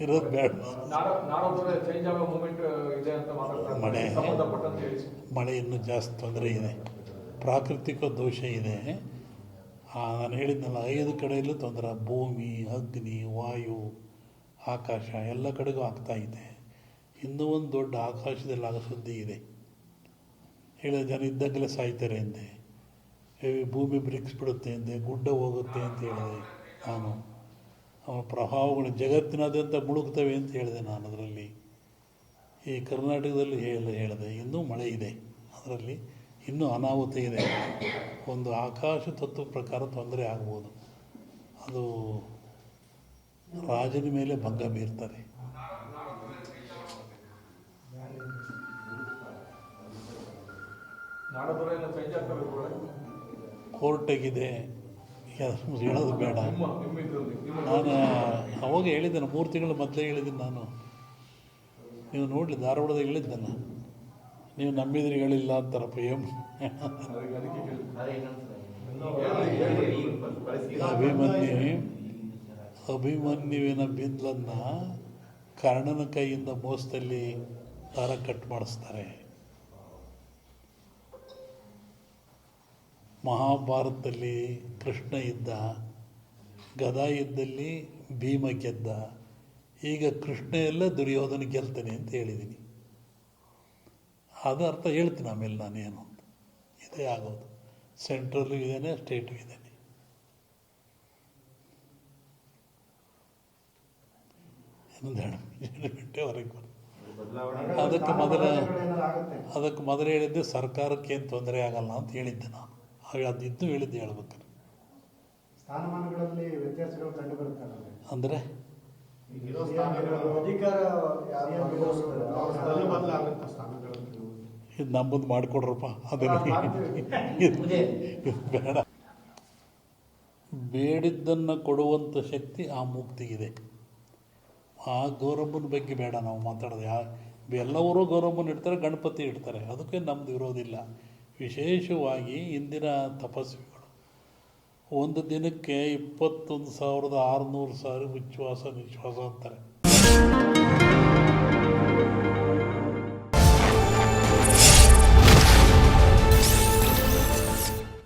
ಇರೋದು ಬೇಡ. ಮಳೆ. ಮಳೆ ಇನ್ನೂ ಜಾಸ್ತಿ ತೊಂದರೆ ಇದೆ. ಪ್ರಾಕೃತಿಕ ದೋಷ ಇದೆ. ನಾನು ಹೇಳಿದ್ನಲ್ಲ ಐದು ಕಡೆಯಲ್ಲೂ ತೊಂದರೆ. ಭೂಮಿ ಅಗ್ನಿ ವಾಯು ಆಕಾಶ ಎಲ್ಲ ಕಡೆಗೂ ಆಗ್ತಾ ಇದೆ. ಇನ್ನೂ ಒಂದು ದೊಡ್ಡ ಆಕಾಶದಲ್ಲಿ ಆಗೋ ಸುದ್ದಿ ಇದೆ. ಹೇಳಿದ ಜನ ಇದ್ದಾಗಲೇ ಸಾಯ್ತಾರೆ ಎಂದೆ ಭೂಮಿ ಬ್ರಿಕ್ಸ್ ಬಿಡುತ್ತೆ ಎಂದೆ ಗುಡ್ಡ ಹೋಗುತ್ತೆ ಅಂತ ಹೇಳಿದೆ ನಾನು. ಅವ ಪ್ರಭಾವಗಳು ಜಗತ್ತಿನಾದ್ಯಂತ ಮುಳುಗ್ತವೆ ಅಂತ ಹೇಳಿದೆ ನಾನು ಅದರಲ್ಲಿ. ಈ ಕರ್ನಾಟಕದಲ್ಲಿ ಹೇಳ ಹೇಳಿದೆ. ಇನ್ನೂ ಮಳೆ ಇದೆ. ಅದರಲ್ಲಿ ಇನ್ನೂ ಅನಾಹುತ ಇದೆ. ಒಂದು ಆಕಾಶ ತತ್ವ ಪ್ರಕಾರ ತೊಂದರೆ ಆಗ್ಬೋದು. ಅದು ರಾಜನ ಮೇಲೆ ಭಂಗ ಬೀರ್ತಾರೆ. ಕೋರ್ಟಾಗಿದೆ ಹೇಳೋದು ಬೇಡ. ನಾನು ಅವಾಗ ಹೇಳಿದ್ದೇನೆ, ಮೂರು ತಿಂಗಳ ಮೊದಲೇ ಹೇಳಿದ್ದೀನಿ ನಾನು. ನೀವು ನೋಡಲಿ ಧಾರವಾಡದಾಗ ಹೇಳಿದ್ದಲ್ಲ ನೀವು ನಂಬಿದ್ರೆ ಹೇಳಿಲ್ಲ ಅಂತಾರಪ್ಪ ಕೇಳಿದ್ದು. ಅಭಿಮನ್ಯು, ಅಭಿಮನ್ಯುವಿನ ಬಿಂದ್ಲನ್ನು ಕರ್ಣನ ಕೈಯಿಂದ ಮೋಸದಲ್ಲಿ ದಾರ ಕಟ್ ಮಾಡಿಸ್ತಾರೆ. ಮಹಾಭಾರತದಲ್ಲಿ ಕೃಷ್ಣ ಇದ್ದ, ಗದಾ ಯುದ್ಧದಲ್ಲಿ ಭೀಮ ಗೆದ್ದ ಈಗ ಕೃಷ್ಣ ಎಲ್ಲ ದುರ್ಯೋಧನ ಗೆಲ್ತಾನೆ ಅಂತ ಹೇಳಿದ್ದೀನಿ ಅದು ಅರ್ಥ ಹೇಳ್ತೀನಿ ಆಮೇಲೆ ನಾನೇನು ಅಂತ. ಇದೇ ಆಗೋದು. ಸೆಂಟ್ರಲ್ ಇದ್ದಾನೆ ಸ್ಟೇಟು ಇದ್ದಾನೆ. ಅದಕ್ಕೆ ಮೊದಲ ಅದಕ್ಕೆ ಮೊದಲು ಹೇಳಿದ್ದೆ ಸರ್ಕಾರಕ್ಕೇನು ತೊಂದರೆ ಆಗಲ್ಲ ಅಂತ ಹೇಳಿದ್ದೆ ನಾನು. ಅದಿದ್ದು ಹೇಳಿದ್ದು ಹೇಳ್ಬೇಕಾರೆ ಸ್ಥಾನಮಾನಗಳಲ್ಲಿ ವ್ಯತ್ಯಾಸಗಳು ಕಂಡು ಬರುತ್ತಲ್ಲ ಅಂದರೆ? ಇದು ನಂಬುದು ಮಾಡಿಕೊಡ್ರಪ್ಪ ಅದನ್ನು ಇದು ಬೇಡ. ಬೇಡಿದ್ದನ್ನು ಕೊಡುವಂಥ ಶಕ್ತಿ ಆ ಮುಕ್ತಿಗಿದೆ ಆ ಗೌರಮ್ಮನ ಬಗ್ಗೆ ಬೇಡ ನಾವು ಮಾತಾಡೋದು. ಯಾ ಎಲ್ಲವರು ಗೌರಮ್ಮನ ಇಡ್ತಾರೆ ಗಣಪತಿ ಇಡ್ತಾರೆ. ಅದಕ್ಕೆ ನಮ್ಮದು ಇರೋದಿಲ್ಲ. ವಿಶೇಷವಾಗಿ ಇಂದಿನ ತಪಸ್ವಿಗಳು. ಒಂದು ದಿನಕ್ಕೆ ಇಪ್ಪತ್ತೊಂದು ಸಾವಿರದ ಆರುನೂರು ಸಾವಿರ ಉಚ್ಛ್ವಾಸ ನಿಶ್ವಾಸ ಅಂತಾರೆ.